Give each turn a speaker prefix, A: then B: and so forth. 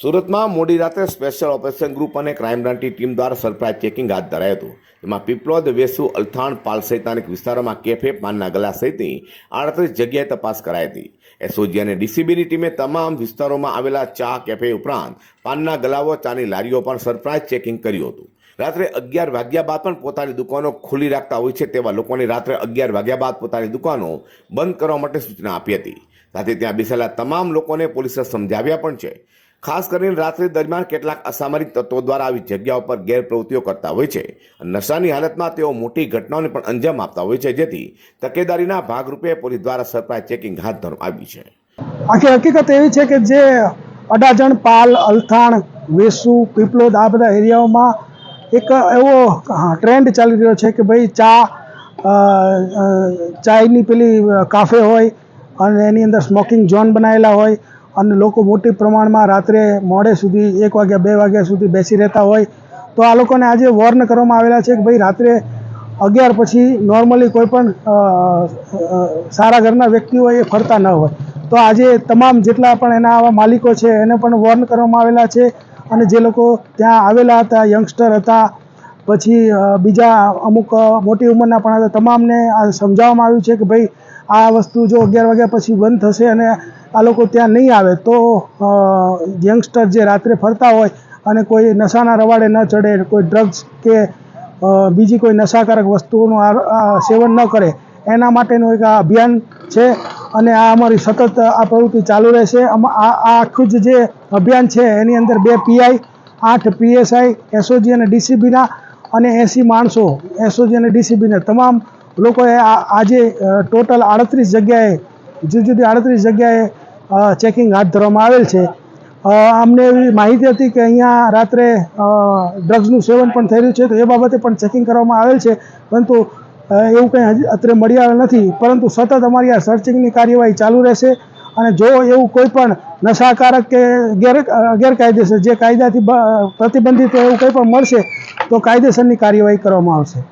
A: સુરતમાં મોડી રાત્રે સ્પેશિયલ ઓપરેશન ગ્રુપ અને ક્રાઇમ બ્રાન્ચની ટીમ દ્વારા સરપ્રાઇઝ ચેકિંગ હાથ ધરાયું હતું. એમાં પીપલોદ, વેસુ, અલથાણ, પાલ સહિત અનેક વિસ્તારોમાં કેફે, પાનના ગલા સહિતની આડત્રીસ જગ્યાએ તપાસ કરાઈ હતી. એસઓજી અને ડીસીબીની ટીમે તમામ વિસ્તારોમાં આવેલા ચા, કેફે ઉપરાંત પાનના ગલાઓ, ચાની લારીઓ પણ સરપ્રાઇઝ ચેકિંગ કર્યું હતું. રાત્રે અગિયાર વાગ્યા બાદ પણ પોતાની દુકાનો ખુલ્લી રાખતા હોય છે તેવા લોકોને રાત્રે અગિયાર વાગ્યા બાદ પોતાની દુકાનો બંધ કરવા માટે સૂચના આપી હતી. સાથે ત્યાં બેસેલા તમામ લોકોને પોલીસે સમજાવ્યા પણ છે. ખાસ કરીને રાત્રિ દરમિયાન કેટલાક અસામરિક તત્વો દ્વારા આવી જગ્યાઓ પર ગેરપ્રવૃત્તિઓ કરતા હોય છે. નશાની હાલતમાં તેઓ મોટી ઘટનાઓને પણ અંજામ આપતા હોય છે. જેથી તકેદારીના ભાગરૂપે પોલીસ દ્વારા સરપ્રાઇઝ ચેકિંગ હાથ ધરવામાં આવી છે.
B: આખી હકીકત એવી છે કે જે અડાજણ, પાલ, અલથાણ, વેસુ, પીપલોદ આ બધા એરિયાઓમાં એક એવો ટ્રેન્ડ ચાલી રહ્યો છે કે ભાઈ ચા ચાયની પેલી કાફે હોય અને એની અંદર સ્મોકિંગ ઝોન બનાવેલા હોય. અને લોકો મોટી પ્રમાણમાં રાત્રે મોડે સુધી એક વાગ્યા, બે વાગ્યા સુધી બેસી રહેતા હોય, તો આ લોકોને આજે વોર્ન કરવામાં આવેલા છે કે ભાઈ, રાત્રે અગિયાર પછી નોર્મલી કોઈ પણ સારા ઘરના વ્યક્તિ હોય એ ફરતા ન હોય. તો આજે તમામ જેટલા પણ એના આવા માલિકો છે, એને પણ વોર્ન કરવામાં આવેલા છે અને જે લોકો ત્યાં આવેલા હતા યંગસ્ટર હતા, પછી બીજા અમુક મોટી ઉંમરના પણ હતા, તમામને આ સમજાવવામાં આવ્યું છે કે ભાઈ, આ વસ્તુ જો અગિયાર વાગ્યા પછી બંધ થશે અને આ લોકો ત્યાં નહીં આવે તો યંગસ્ટર જે રાત્રે ફરતા હોય અને કોઈ નશાના રવાડે ન ચડે, કોઈ ડ્રગ્સ કે બીજી કોઈ નશાકારક વસ્તુઓનું સેવન ન કરે, એના માટેનું એક આ અભિયાન છે અને આ અમારી સતત આ પ્રવૃત્તિ ચાલુ રહેશે. આ આખું જ જે અભિયાન છે એની અંદર બે પીઆઈ આઠ પીએસઆઈ એસઓજી અને ડીસીબીના અને એંસી માણસો એસઓજી અને ડીસીબીના તમામ લોકોએ આજે ટોટલ આડત્રીસ જગ્યાએ જુદી જુદી આડત્રીસ જગ્યાએ ચેકિંગ હાથ ધરવામાં આવેલ છે. અમને એવી માહિતી હતી કે અહીંયા રાત્રે ડ્રગ્સનું સેવન પણ થઈ રહ્યું છે, તો એ બાબતે પણ ચેકિંગ કરવામાં આવેલ છે. પરંતુ એવું કંઈ અત્રે મળી આવેલ નથી. પરંતુ સતત અમારી આ સર્ચિંગની કાર્યવાહી ચાલુ રહેશે અને જો એવું કોઈ પણ નશાકારક કે ગેર ગેરકાયદેસર જે કાયદાથી પ્રતિબંધિત એવું કંઈ પણ મળશે, તો કાયદેસરની કાર્યવાહી કરવામાં આવશે.